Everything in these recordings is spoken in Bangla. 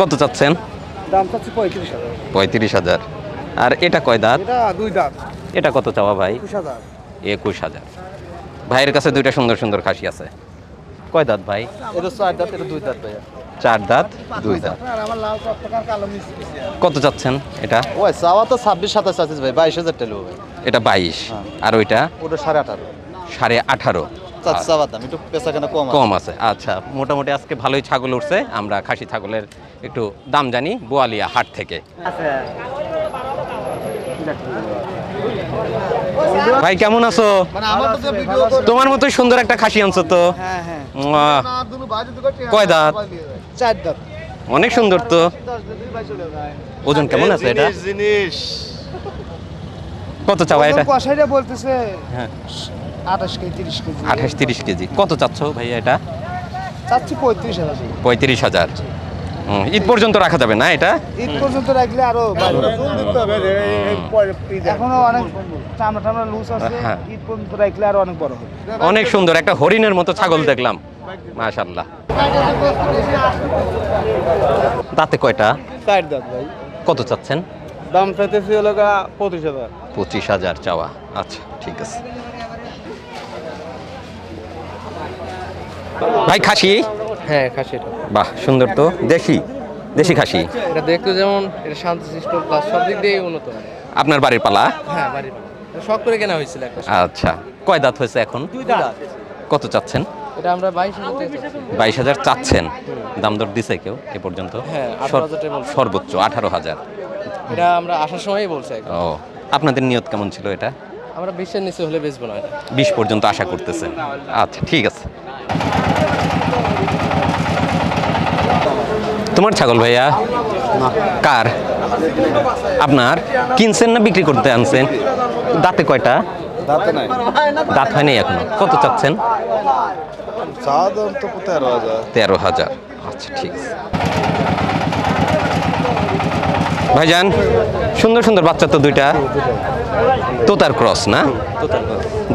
কত চাচ্ছেন? দাম চাচ্ছি পঁয়ত্রিশ হাজার। পঁয়ত্রিশ হাজার। আর এটা কয় দাঁত? এটা দুই দাঁত। এটা কত চাওয়া ভাই? একুশ হাজার। ভাইয়ের কাছে দুইটা সুন্দর সুন্দর খাসি আছে। কয় দাঁত ভাই? চার দাঁত এটা দুই দাঁত চার দাঁত দুই দাঁত। কত চাচ্ছেন এটা? ওই চাওয়া তো ছাব্বিশ সাতাশ আছে ভাই বাইশ হাজার টাকা এটা বাইশ। হ্যাঁ। আর ওইটা? ওটা সাড়ে আঠারো। সাড়ে আঠারো। একটু পেশা কম কম আছে আচ্ছা মোটামুটি আজকে ভালোই ছাগল উঠছে আমরা খাসি ছাগলের একটু দাম জানি বোয়ালিয়া হাট থেকে। ভাই কেমন আছো? মানে আমার তো ভিডিও তোমার মতো সুন্দর একটা খাসি আনছো তো। হ্যাঁ হ্যাঁ। মুয়া, কয় দাঁত? চার দাঁত। অনেক সুন্দর তো। ওজন কেমন আছে এটা? জিনিস কত চাওয়া এটা? কষাইটা বলতেছে। হ্যাঁ। আঠাশ কেজি তিরিশ কেজি। আঠাশ তিরিশ কেজি। কত চাচ্ছ ভাইয়া এটা? চাচ্ছি পঁয়ত্রিশ হাজার। পঁয়ত্রিশ হাজার। ঈদ পর্যন্ত রাখা যাবে না এটা? ঈদ পর্যন্ত রাখলে আরও এখনও অনেক চামড়া টামড়া লুজ আছে। হ্যাঁ। ঈদ পর্যন্ত রাখলে আরও অনেক বড় হবে। অনেক সুন্দর একটা হরিণের মতো ছাগল দেখলাম। মাশাল্লাহ দাঁতে কয়টা? চার দাঁত ভাই। কত চাচ্ছেন? দাম চাইতেছি হলো পঁচিশ হাজার। পঁচিশ হাজার চাওয়া। আচ্ছা ঠিক আছে। ভাই খাসি? হ্যাঁ খাসিটা বাহ সুন্দর তো। দেশি? দেশি খাসি? এটা দেখতে যেমন এটা শান্ত সিস্টেম প্লাস সব দিক দিয়ে উন্নত। আপনার বাড়ির পালা? হ্যাঁ বাড়ির এটা শখ করে কেনা হয়েছিল একটা আচ্ছা। কয় দাঁত হয়েছে এখন? কত চাচ্ছেন? এটা আমরা বাইশ হাজার চাচ্ছেন? দাম দর দিছে কেউ এ পর্যন্ত? হ্যাঁ, সর- 18,000 টাকা বলছে। সর্বোচ্চ আঠারো হাজার। এটা আমরা আসার সময়ই বলছি একদম। ও আপনাদের নিয়ত কেমন ছিল এটা? আমরা বিশ্বের নিচে হলে বেচবো না এটা। বিশ পর্যন্ত আশা করতেছেন আচ্ছা ঠিক আছে। তোমার ছাগল ভাইয়া? কার? আপনার? কিনছেন না বিক্রি করতে আনছেন? দাঁতে কয়টা? দাঁতে নাই। দাঁত হয়নি এখনও। কত চাচ্ছেন? তেরো হাজার। আচ্ছা ঠিক আছে। ভাইজান সুন্দর সুন্দর বাচ্চা তো দুইটা। তোতার ক্রস না?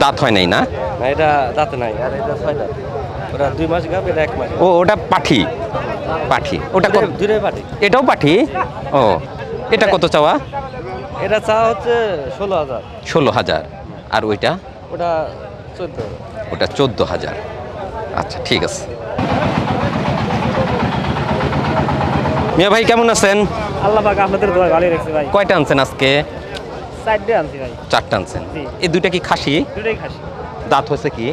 দাঁত হয় নাই না? না এটা দাঁতে নাই। আর এটা ছয় দাঁত। ওটা দুই মাস গাপ এটা এক মাস। ও ওটা পাঠি। পাঠি। ওটা কত? দুটোই পাটি এটাও পাঠি? ও। এটা কত চাওয়া? এটা চাওয়া হচ্ছে ষোলো হাজার। ষোলো হাজার। আর ওইটা? ওটা চোদ্দ ওটা চোদ্দ হাজার। আচ্ছা ঠিক আছে। মিয়া ভাই কেমন আছেন? আল্লাহ পাক আপনাদের দোয়া ভালোই রাখছে ভাই। কয়টা আনছেন আজকে? চারটে আনছি ভাই। চারটা আনছেন। এই দুইটা কি খাসি? দুটাই খাসি। দাঁত হয়েছে কি?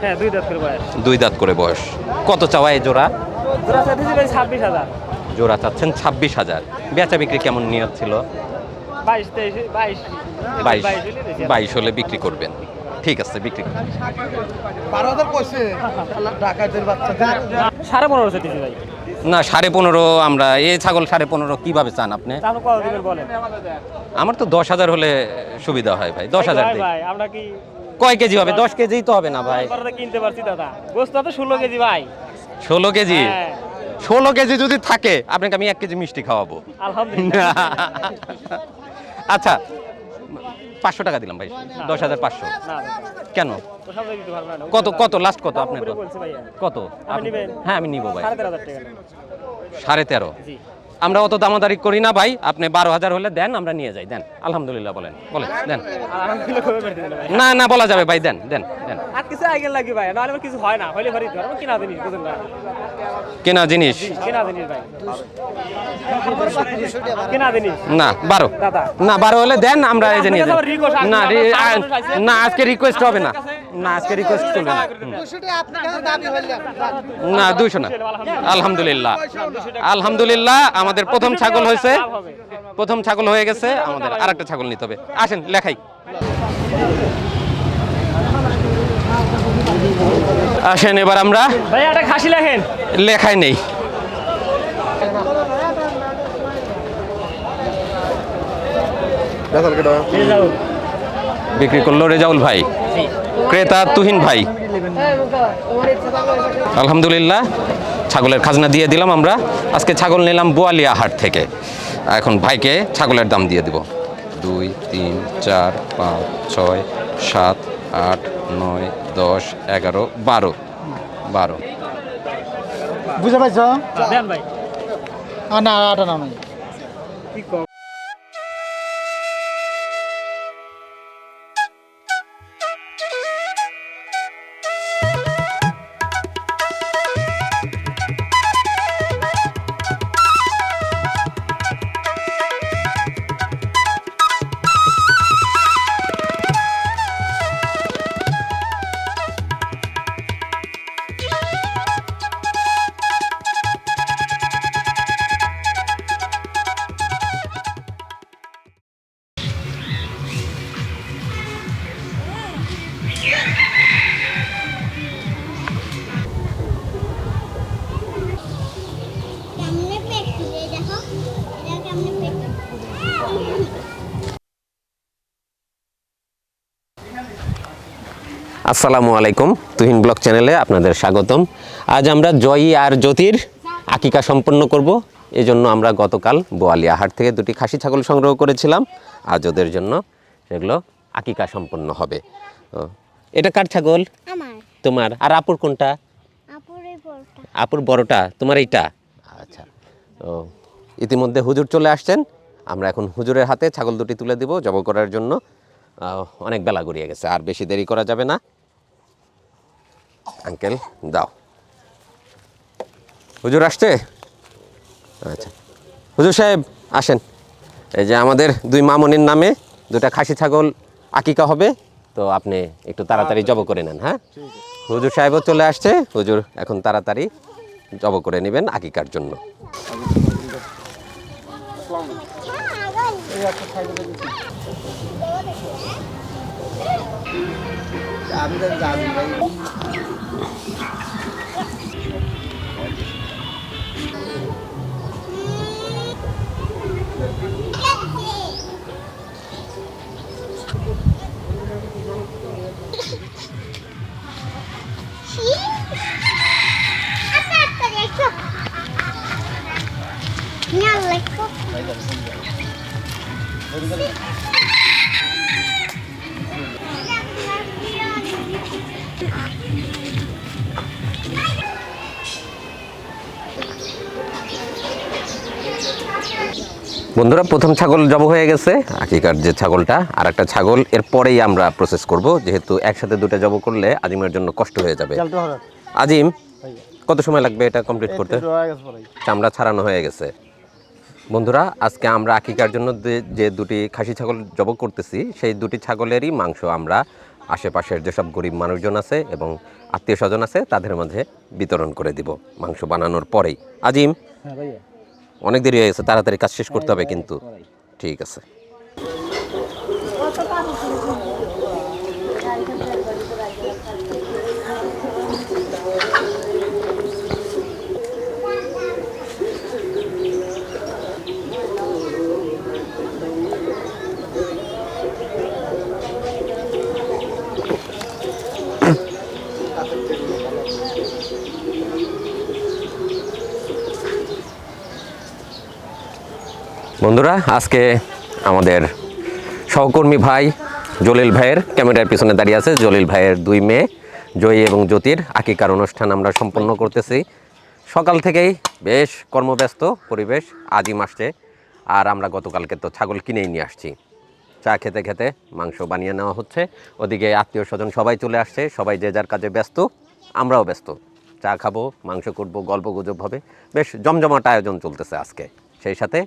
হ্যাঁ দুই দাঁত করে বয়স। দুই দাঁত করে বয়স। কত চাওয়া এই জোড়া? ছাব্বিশ হাজার। জোড়া চাচ্ছেন ছাব্বিশ হাজার। বেচা বিক্রি কেমন নিয়ত ছিল? বাইশ তেইশ বাইশ। বাইশ। বাইশ হলে বিক্রি করবেন। ঠিক আছে বিক্রি সাড়ে পনেরো ভাই। না সাড়ে পনেরো আমরা এই ছাগল সাড়ে পনেরো কীভাবে চান আপনি? আমার তো দশ হাজার হলে সুবিধা হয় ভাই দশ হাজার ভাই, দিই। ভাই আমরা কি কয় কেজি হবে? দশ কেজি তো হবে না ভাই। কিনতে পারছি দাদা। গোস্ত তো ষোলো কেজি ভাই। ষোলো কেজি? হ্যাঁ। ষোলো কেজি যদি থাকে আপনাকে আমি এক কেজি মিষ্টি খাওয়াবো। আচ্ছা পাঁচশো টাকা দিলাম ভাই দশ হাজার পাঁচশো। কেন? কত কত লাস্ট কত আপনার কত? হ্যাঁ আমি নিবো ভাই। সাড়ে তেরো আমরা অত দামাদারি করি না ভাই। আপনি বারো হাজার হলে দেন আমরা নিয়ে যাই। দেন। আলহামদুলিল্লাহ বলেন। বলেন দেন। না না বলা যাবে ভাই দেন দেন দেন। আর কিছু আগে লাগবে ভাই নাহলে কিছু হয় না। হইলে ভারি পারব কিনা জিনিস বুঝুন না? কেনা জিনিস? কেনা জিনিস ভাই। কেনা জিনিস। না বারো। দাদা। না বারো হলে দেন আমরা এই যে নিয়ে না আজকে রিকোয়েস্ট হবে না। না আজকে রিকোয়েস্ট চলবে না। না দুইশো না। আলহামদুলিল্লাহ। আলহামদুলিল্লাহ আমাদের প্রথম ছাগল হয়েছে। প্রথম ছাগল হয়ে গেছে আমাদের আরেকটা ছাগল নিতে হবে। আসেন লেখাই। আসেন এবার আমরা। ভাই একটা খাসি লেখেন। লেখায় নেই। বিক্রি করল রেজাউল ভাই। ক্রেতা তুহিন ভাই। আলহামদুলিল্লাহ। ছাগলের খাজনা দিয়ে দিলাম আমরা। আজকে ছাগল নিলাম বোয়ালিয়া হাট থেকে। এখন ভাইকে ছাগলের দাম দিয়ে দিব। দুই তিন চার পাঁচ ছয় সাত আট নয় দশ এগারো বারো। বারো। বুঝে পাইছ? না আটা না আসসালামু আলাইকুম তুহিন ব্লগ চ্যানেলে আপনাদের স্বাগতম। আজ আমরা জয়ী আর জ্যোতির আকিকা সম্পন্ন করব। এই জন্য আমরা গতকাল বোয়ালিয়া হাট থেকে দুটি খাসি ছাগল সংগ্রহ করেছিলাম। আজ ওদের জন্য সেগুলো আকিকা সম্পন্ন হবে। ও, এটা কার ছাগল? তোমার। আর আপুর কোনটা? আপুর বড়টা তোমার এইটা? আচ্ছা। ও ইতিমধ্যে হুজুর চলে আসছেন। আমরা এখন হুজুরের হাতে ছাগল দুটি তুলে দিব জব করার জন্য। অনেক বেলা গড়িয়ে গেছে আর বেশি দেরি করা যাবে না। আঙ্কেল, দাও। হুজুর আসছে? আচ্ছা। হুজুর সাহেব, আসেন। এই যে আমাদের দুই মামনির নামে দুটা খাসি ছাগল আকিকা হবে, তো আপনি একটু তাড়াতাড়ি জব করে নেন হ্যাঁ? হুজুর সাহেবও চলে আসছে, হুজুর এখন তাড়াতাড়ি জব করে নেবেন আকিকার জন্য। আচ্ছা আচ্ছা দেখো না লেখো বন্ধুরা প্রথম ছাগল জব হয়ে গেছে। আকিকার যে ছাগলটা আর একটা ছাগল এর পরেই আমরা প্রসেস করব। যেহেতু একসাথে দুটো জব করলে আজিমের জন্য কষ্ট হয়ে যাবে। আজিম কত সময় লাগবে এটা কমপ্লিট করতে? চামড়া ছাড়ানো হয়ে গেছে। বন্ধুরা আজকে আমরা আকিকার জন্য যে- যে দুটি খাসি ছাগল জব করতেছি সেই দুটি ছাগলেরই মাংস আমরা আশেপাশের যেসব গরিব মানুষজন আছে এবং আত্মীয় স্বজন আছে তাদের মাঝে বিতরণ করে দিব মাংস বানানোর পরেই। আজিম হ্যাঁ অনেক দেরি হয়ে গেছে তাড়াতাড়ি কাজ শেষ করতে হবে কিন্তু। ঠিক আছে। বন্ধুরা, আজকে আমাদের সহকর্মী ভাই জলিল ভাইয়ের ক্যামেরার পিছনে দাঁড়িয়ে আছে। জলিল ভাইয়ের দুই মেয়ে, জয়ী এবং জ্যোতির আকিকার অনুষ্ঠান আমরা সম্পন্ন করতেছি। সকাল থেকেই বেশ কর্মব্যস্ত পরিবেশ, আজই আসছে আর আমরা গতকালকে তো ছাগল কিনেই নিয়ে আসছি। চা খেতে খেতে মাংস বানিয়ে নেওয়া হচ্ছে। ওদিকে আত্মীয় স্বজন সবাই চলে আসছে, সবাই যে যার কাজে ব্যস্ত, আমরাও ব্যস্ত। চা খাব, মাংস করব গল্প গুজব হবে, বেশ জমজমাট আয়োজন চলতেছে আজকে। সেই সাথে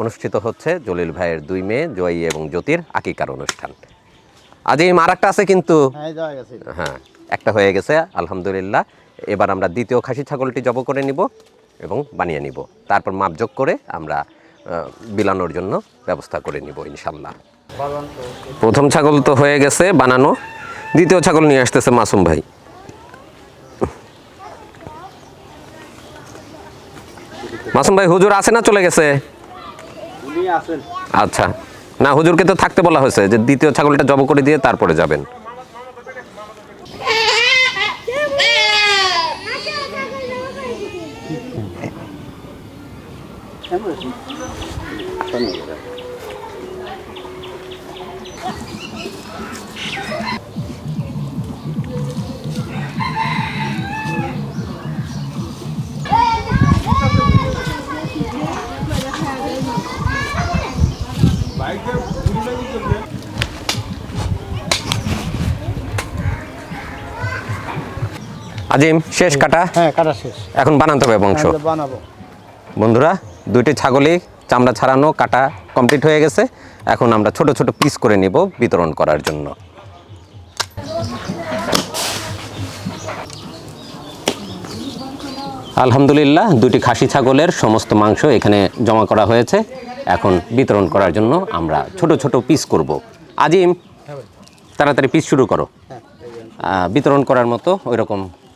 অনুষ্ঠিত হচ্ছে জলিল ভাইয়ের দুই মেয়ে জয়ী এবং জ্যোতির আকিকার অনুষ্ঠান। আজ এই মারাকটা আছে কিন্তু হ্যাঁ হ্যাঁ একটা হয়ে গেছে আলহামদুলিল্লাহ। এবার আমরা দ্বিতীয় খাসি ছাগলটি জব করে নিব এবং বানিয়ে নিব। তারপর মাপযোগ করে আমরা বিলানোর জন্য ব্যবস্থা করে নিব ইনশাল্লাহ। প্রথম ছাগল তো হয়ে গেছে বানানো। দ্বিতীয় ছাগল নিয়ে আসতেছে মাসুম ভাই। মাসুম ভাই হুজুর আছে না চলে গেছে? আচ্ছা। না, হুজুরকে তো থাকতে বলা হয়েছে যে দ্বিতীয় ছাগলটা জব করে দিয়ে তারপরে যাবেন। আজিম শেষ কাটা? হ্যাঁ কাটা শেষ। এখন বানাতে হবে বংশ। বানাবো। বন্ধুরা দুইটি ছাগলই চামড়া ছাড়ানো কাটা কমপ্লিট হয়ে গেছে। এখন আমরা ছোট ছোট পিস করে নিব বিতরণ করার জন্য। আলহামদুলিল্লাহ দুটি খাসি ছাগলের সমস্ত মাংস এখানে জমা করা হয়েছে। এখন বিতরণ করার জন্য আমরা ছোট ছোট পিস করব। আজিম তাড়াতাড়ি পিস শুরু করো। বিতরণ করার মতো ওই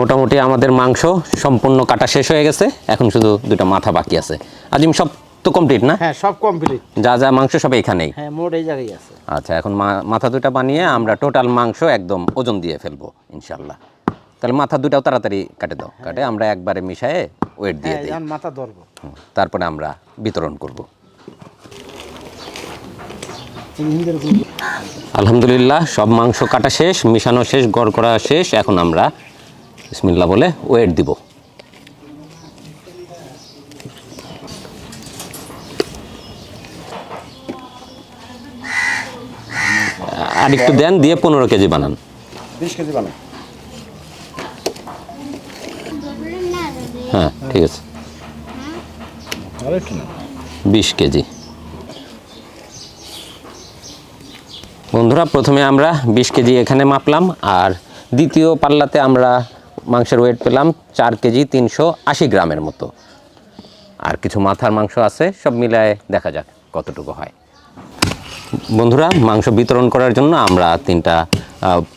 মোটামুটি আমাদের মাংস সম্পূর্ণ কাটা শেষ হয়ে গেছে। এখন শুধু দুটো মাথা বাকি আছে। আজিম সব তো কমপ্লিট না? হ্যাঁ সব কমপ্লিট যা যা মাংস সব এখানেই? হ্যাঁ মোট এই জায়গায় আছে। আচ্ছা এখন মাথা দুটা বানিয়ে আমরা টোটাল মাংস একদম ওজন দিয়ে ফেলব ইনশাল্লাহ তাহলে মাথা দুটাও তাড়াতাড়ি কাটে দাও। কাটে আমরা একবারে মিশায়ে ওয়েট দিয়ে হ্যাঁ দিই। মাথা ধরবো। তারপরে আমরা বিতরণ করব। আলহামদুলিল্লাহ সব মাংস কাটা শেষ মিশানো শেষ গড় করা শেষ এখন আমরা বিসমিল্লাহ বলে ওয়েট দিব। আর একটু দেন দিয়ে পনেরো কেজি বানান। বিশ কেজি বানাই হ্যাঁ ঠিক আছে। বিশ কেজি। বন্ধুরা, প্রথমে আমরা বিশ কেজি এখানে মাপলাম, আর দ্বিতীয় পাল্লাতে আমরা মাংসের ওয়েট পেলাম চার কেজি তিনশো আশি গ্রামের মতো। আর কিছু মাথার মাংস আছে, সব মিলায় দেখা যাক কতটুকু হয়। বন্ধুরা, মাংস বিতরণ করার জন্য আমরা তিনটা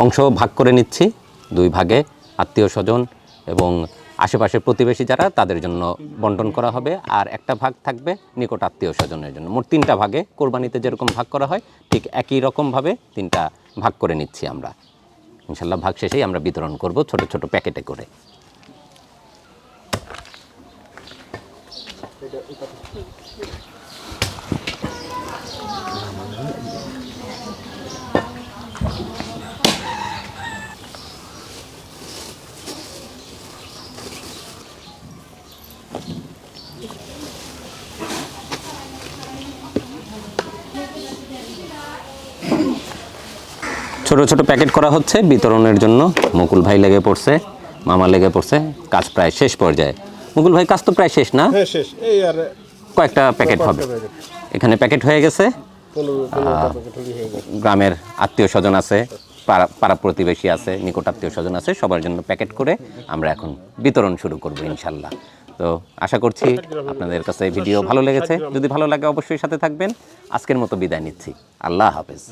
অংশ ভাগ করে নিচ্ছি। দুই ভাগে আত্মীয় স্বজন এবং আশেপাশের প্রতিবেশী যারা, তাদের জন্য বন্টন করা হবে। আর একটা ভাগ থাকবে নিকট আত্মীয় স্বজনের জন্য। মোট তিনটা ভাগে কোরবানিতে যেরকম ভাগ করা হয়, ঠিক একই রকমভাবে তিনটা ভাগ করে নিচ্ছি আমরা। ইনশাল্লাহ ভাগ শেষেই আমরা বিতরণ করব ছোট ছোট প্যাকেটে করে। ছোট ছোট প্যাকেট করা হচ্ছে বিতরণের জন্য মুকুল ভাই লেগে পড়ছে মামা লেগে পড়ছে কাজ প্রায় শেষ পর্যায়ে। মুকুল ভাই কাজ তো প্রায় শেষ না? হ্যাঁ শেষ। এই আর কয়েকটা প্যাকেট হবে। এখানে প্যাকেট হয়ে গেছে। গ্রামের আত্মীয় স্বজন আছে পাড়া পাড়া প্রতিবেশী আছে নিকট আত্মীয় স্বজন আছে সবার জন্য প্যাকেট করে আমরা এখন বিতরণ শুরু করব ইনশাল্লাহ। তো আশা করছি আপনাদের কাছে ভিডিও ভালো লেগেছে। যদি ভালো লাগে অবশ্যই সাথে থাকবেন। আজকের মতো বিদায় নিচ্ছি। আল্লাহ হাফেজ।